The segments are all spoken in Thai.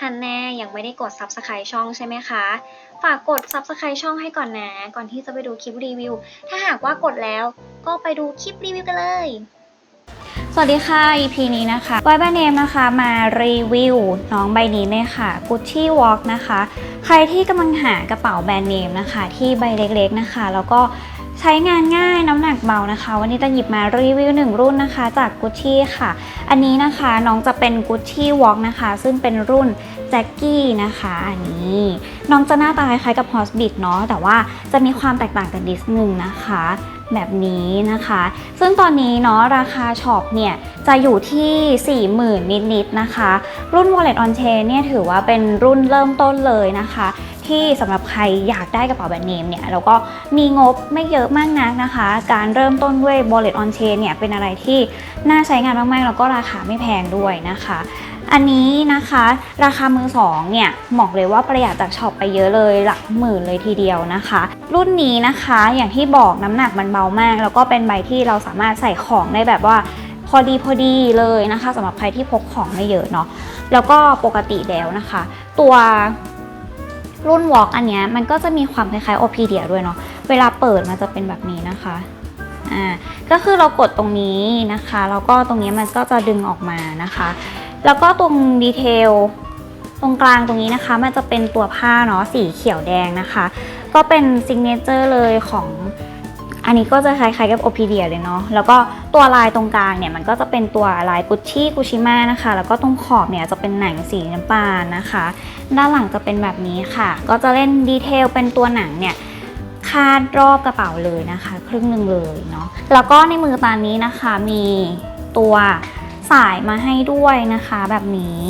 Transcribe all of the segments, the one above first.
ฮันแน่ยังไม่ได้กด Subscribe ช่องใช่ไหมคะ ฝากกด Subscribe ช่องให้ก่อนนะ ก่อนที่จะไปดูคลิปรีวิว ถ้าหากว่ากดแล้วก็ไปดูคลิปรีวิวกันเลย สวัสดีค่ะ EP นี้นะคะไวแบรนด์เนมนะคะมารีวิวน้องใบนี้เลยค่ะ Gucci Walk นะคะ ใครที่กำลังหากระเป๋าแบรนด์เนมนะคะ ที่ใบเล็กๆนะคะ แล้วก็ ใช้งานง่ายน้ำหนักเบานะคะ วันนี้จะหยิบมารีวิวหนึ่งรุ่นนะคะจาก Gucci ค่ะ อันนี้นะคะน้องจะเป็น Gucci Walk นะคะ ซึ่งเป็นรุ่นแจ็คกี้นะคะอันนี้น้องจะหน้าตาคล้ายกับ Horsebit เนาะแต่ว่าจะมีความแตกต่างกันนิดนึงนะคะแบบนี้นะคะ ซึ่งตอนนี้เนาะราคาช็อปเนี่ยจะอยู่ที่ 40,000 นิดๆนะคะ รุ่น Wallet on Chain เนี่ยถือว่าเป็นรุ่นเริ่มต้นเลยนะคะ ที่สำหรับใครอยากได้กระเป๋าแบรนด์เนมเนี่ยแล้วก็มีงบไม่เยอะมากนักนะคะ การเริ่มต้นด้วย Wallet on Chain เนี่ยเป็นอะไรที่น่าใช้งานมากๆ แล้วก็ราคาไม่แพงด้วยนะคะอันนี้นะคะราคามือสองเนี่ยบอกเลยว่าประหยัดจากช็อปไปเยอะเลยหลักหมื่นเลยทีเดียวนะคะ รุ่นนี้นะคะอย่างที่บอกน้ำหนักมันเบามาก แล้วก็เป็นใบที่เราสามารถใส่ของได้แบบว่าพอดีพอดีเลยนะคะสำหรับใครที่พกของไม่เยอะเนาะแล้วก็ปกติแล้วนะคะ ตัว รุ่น Walk อันเนี้ยมันก็จะมีความคล้ายๆ Opedia ด้วยเนาะเวลาเปิดมันจะเป็นแบบนี้นะคะอ่าก็คือเรากดตรงนี้นะคะแล้วก็ตรงนี้มันก็จะดึงออกมานะคะ แล้วก็ตรงดีเทลตรงกลางตรงนี้นะคะ มันจะเป็นตัวผ้าเนาะสีเขียวแดงนะคะ ก็เป็นซิงเนเจอร์เลยของ อันนี้ก็จะคล้ายๆกับโอพีเดียเลยเนาะ แล้วก็ตัวลายตรงกลางเนี่ยมันก็จะเป็นตัวลายกุชชี่กุชิมานะคะ แล้วก็ตรงขอบเนี่ยจะเป็นหนังสีน้ำตาลนะคะ ด้านหลังจะเป็นแบบนี้ค่ะ ก็จะเล่นดีเทลเป็นตัวหนังเนี่ยคาดรอบกระเป๋าเลยนะคะ ครึ่งหนึ่งเลยเนาะ แล้วก็ในมือตานี้นะคะมีตัวสายมาให้ด้วยนะคะแบบนี้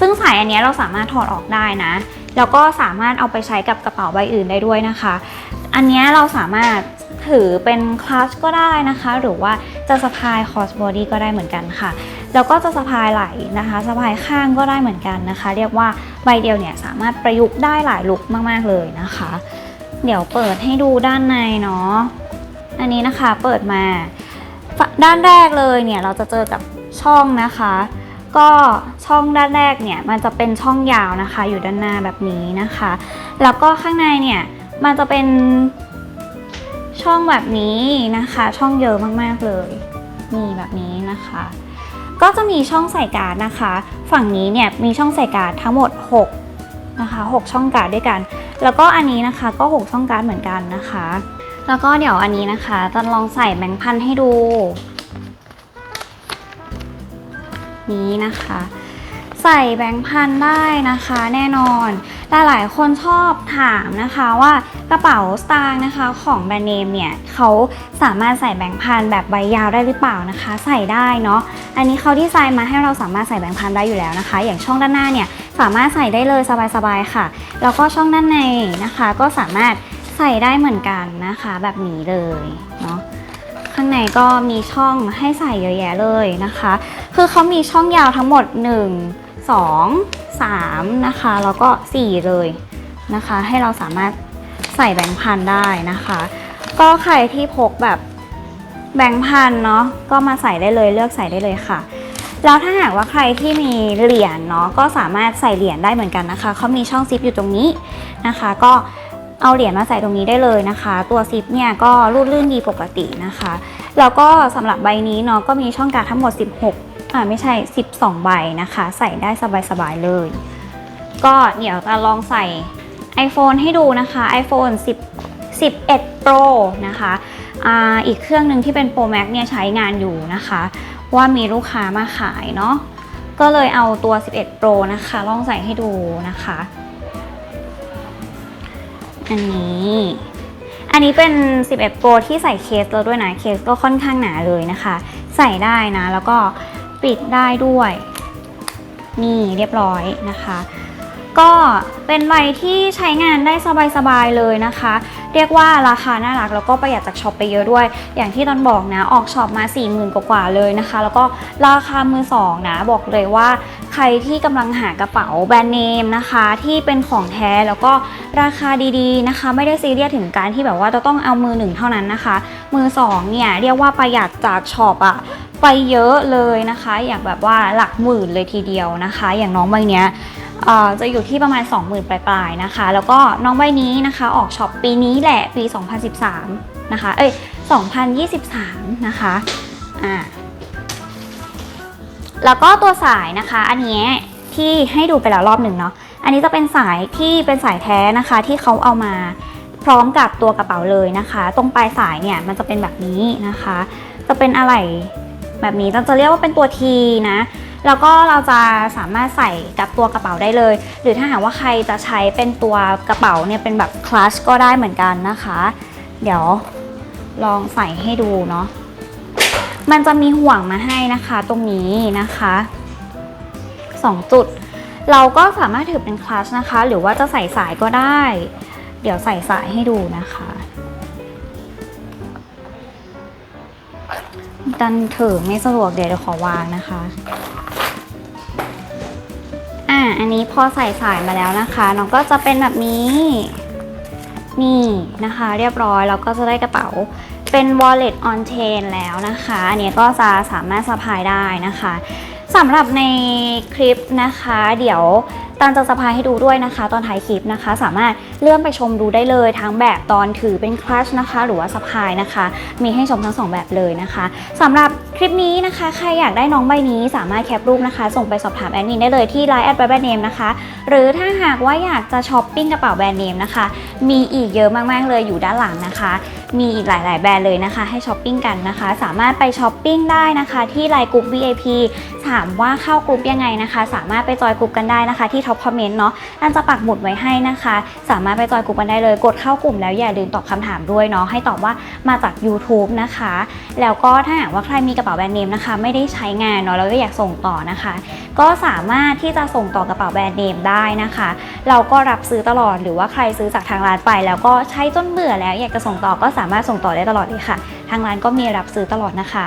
ซึ่งสายอันนี้เราสามารถถอดออกได้นะ แล้วก็สามารถเอาไปใช้กับกระเป๋าใบอื่นได้ด้วยนะคะ อันนี้เราสามารถถือเป็นคลัชก็ได้นะคะ หรือว่าจะสะพายคอสบอดี้ก็ได้เหมือนกันค่ะ แล้วก็จะสะพายไหล่นะคะสะพายข้างก็ได้เหมือนกันนะคะ เรียกว่าใบเดียวเนี่ยสามารถประยุกต์ได้หลายลุคมากๆเลยนะคะ เดี๋ยวเปิดให้ดูด้านในเนาะอันนี้นะคะเปิดมาด้านแรกเลยเนี่ยเราจะเจอกับช่องนะคะ ก็ช่องด้านแรกเนี่ยมันจะเป็นช่องยาวนะคะ อยู่ด้านหน้าแบบนี้นะคะ แล้วก็ข้างในเนี่ย มันจะเป็นช่องแบบนี้นะคะ ช่องเยอะมากๆเลยนี่แบบนี้นะคะ ก็จะมีช่องใส่การ์ดนะคะ ฝั่งนี้เนี่ยมีช่องใส่การ์ดทั้งหมด 6 นะคะ 6 ช่องการ์ดด้วยกัน แล้วก็อันนี้นะคะก็ 6 ช่องการ์ดเหมือนกันนะคะ แล้วก็เดี๋ยวอันนี้นะคะจะลองใส่แบงค์พันให้ดู นี้นะคะ ใส่แบงค์พันได้นะคะแน่นอนหลายคนชอบถามนะคะว่ากระเป๋าสตางค์นะคะของแบรนด์เนมเนี่ยเขาสามารถใส่แบงค์พันแบบใบยาวได้หรือเปล่านะคะ ใส่ได้เนาะอันนี้เขาดีไซน์มาให้เราสามารถใส่แบงค์พันได้อยู่แล้วนะคะ อย่างช่องด้านหน้าเนี่ยสามารถใส่ได้เลยสบายๆค่ะ แล้วก็ช่องด้านในนะคะ ก็สามารถใส่ได้เหมือนกันนะคะ แบบนี้เลยเนาะข้างในก็มีช่องให้ใส่เยอะแยะเลยนะคะ คือเขามีช่องยาวทั้งหมด 1 2 3 นะคะ แล้วก็ 4 เลยนะคะ ให้เราสามารถใส่แบงค์พันได้นะคะ ก็ใครที่พกแบบแบงค์พันเนาะก็มาใส่ได้เลยเลือกใส่ได้เลยค่ะ แล้วถ้าหากว่าใครที่มีเหรียญเนาะก็สามารถใส่เหรียญได้เหมือนกันนะคะเขามีช่องซิปอยู่ตรงนี้นะคะ ก็เอาเหรียญมาใส่ตรงนี้ได้เลยนะคะ ตัวซิปเนี่ยก็รูดลื่นดีปกตินะคะ แล้วก็สำหรับใบนี้เนาะก็มีช่องการทั้งหมด 16 อ่าไม่ใช่ 12 ใบนะคะ ใส่ได้สบายๆเลย ก็เดี๋ยวจะลองใส่ iPhone ให้ดูนะคะ iPhone 10 11 Pro นะคะอ่าอีกเครื่องหนึ่งที่เป็น Pro Max เนี่ยใช้งานอยู่นะคะ ว่ามีลูกค้ามาขายเนาะก็เลยเอาตัว 11 Pro นะคะ ลองใส่ให้ดูนะคะ อันนี้ อันนี้เป็น 11 Pro ที่ใส่เคสแล้วด้วยนะ เคสก็ค่อนข้างหนาเลยนะคะ ใส่ได้นะ แล้วก็ ปิดได้ด้วย นี่เรียบร้อยนะคะ ก็เป็นใบที่ใช้งานได้สบายๆเลยนะคะ เรียกว่าราคาน่ารักแล้วก็ประหยัดจากช็อปไปเยอะด้วย อย่างที่ตอนบอกนะออกช็อปมา 4 0,000 กว่าๆเลยนะคะ แล้วก็ราคามือสองนะบอกเลยว่า ใครที่กำลังหากระเป๋าแบรนด์เนมนะคะ ที่เป็นของแท้แล้วก็ราคาดีๆนะคะ ไม่ได้ซีเรียสถึงการที่แบบว่าจะต้องเอามือหนึ่งเท่านั้นนะคะ มือสองเนี่ยเรียกว่าประหยัดจากช็อปอะไปเยอะเลยนะคะ อย่างแบบว่าหลักหมื่นเลยทีเดียวนะคะ อย่างน้องใบเนี้ย จะอยู่ที่ประมาณ 20,000 ปลายๆนะคะ แล้วก็น้องใบนี้นะคะออกช็อปปีนี้แหละปี 2013 นะคะ เอ้ย 2023 นะคะอ่าแล้วก็ตัวสายนะคะ อันนี้ที่ให้ดูไปแล้วรอบหนึ่งเนาะอันนี้จะเป็นสายที่เป็นสายแท้นะคะที่เขาเอามาพร้อมกับตัวกระเป๋าเลยนะคะ ตรงปลายสายเนี่ยมันจะเป็นแบบนี้นะคะ จะเป็นอะไรแบบนี้เราจะเรียกว่าเป็นตัว T นะ แล้วก็เราจะสามารถใส่กับตัวกระเป๋าได้เลย หรือถ้าหากว่าใครจะใช้เป็นตัวกระเป๋าเนี่ยเป็นแบบคลัชก็ได้เหมือนกันนะคะ เดี๋ยวลองใส่ให้ดูเนาะมันจะมีห่วงมาให้นะคะตรงนี้นะคะสองจุด เราก็สามารถถือเป็นคลัชนะคะ หรือว่าจะใส่สายก็ได้ เดี๋ยวใส่สายให้ดูนะคะดันถือไม่สะดวกเดี๋ยวขอวางนะคะ อันนี้พอใส่สายมาแล้วนะคะน้องก็จะเป็นแบบนี้ นี่นะคะ เรียบร้อยเราก็จะได้กระเป๋าเป็น wallet on chain แล้วนะคะอันนี้ก็จะสามารถสะพายได้นะคะสำหรับในคลิปนะคะ เดี๋ยวตันจะสะพายให้ดูด้วยนะคะ ตอนท้ายคลิปนะคะ สามารถเลื่อนไปชมดูได้เลยทั้งแบบตอนถือเป็นคลัชนะคะ หรือว่าสะพายนะคะ มีให้ชมทั้งสองแบบเลยนะคะสำหรับคลิปนี้นะคะ ใครอยากได้น้องใบนี้สามารถแคปรูปนะคะ ส่งไปสอบถามแอดมินได้เลยที่ Line แอดแบรนด์เนมนะคะหรือถ้าหากว่าอยากจะช้อปปิ้งกระเป๋าแบรนด์เนมนะคะ มีอีกเยอะมากๆเลยอยู่ด้านหลังนะคะ มีอีกหลาย ๆ แบรนด์เลยนะคะ ให้ช้อปปิ้งกันนะคะ สามารถไปช้อปปิ้งได้นะคะ ที่ไลน์กลุ่ม VIP ถามว่าเข้ากลุ่มยังไงนะคะ สามารถไปจอยกลุ่มกันได้นะคะที่ท็อปคอมเมนต์เนาะอันจะปักหมุดไว้ให้นะคะ สามารถไปจอยกลุ่มกันได้เลย กดเข้ากลุ่มแล้วอย่าลืมตอบคำถามด้วยเนาะให้ตอบว่ามาจาก YouTube นะคะ แล้วก็ถ้าหากว่าใครมีกระเป๋าแบรนด์เนมนะคะ ไม่ได้ใช้งานเนาะแล้วก็อยากส่งต่อนะคะ ก็สามารถที่จะส่งต่อกระเป๋าแบรนด์เนมได้นะคะ เราก็รับซื้อตลอดหรือว่าใครซื้อจากทางร้านไป แล้วก็ใช้จนเบื่อแล้วอยากจะส่งต่อก็สามารถส่งต่อได้ตลอดเลยค่ะ ทางร้านก็มีรับซื้อตลอดนะคะ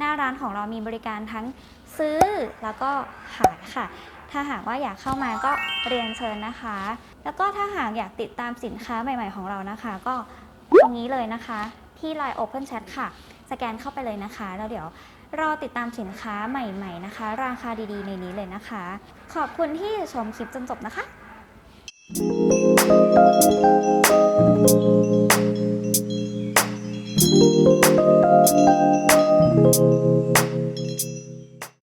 หน้าร้านของเรามีบริการทั้งซื้อแล้วก็ขายค่ะ ถ้าหากว่าอยากเข้ามาก็เรียนเชิญนะคะ แล้วก็ถ้าหากอยากติดตามสินค้าใหม่ ๆ ของเรานะคะ ก็ตรงนี้เลยนะคะ ที่ Line Open Chat ค่ะ สแกนเข้าไปเลยนะคะ แล้วเดี๋ยวรอติดตามสินค้าใหม่ๆนะคะ ราคาดีๆ ในนี้เลยนะคะ ขอบคุณที่ชมคลิปจนจบนะคะ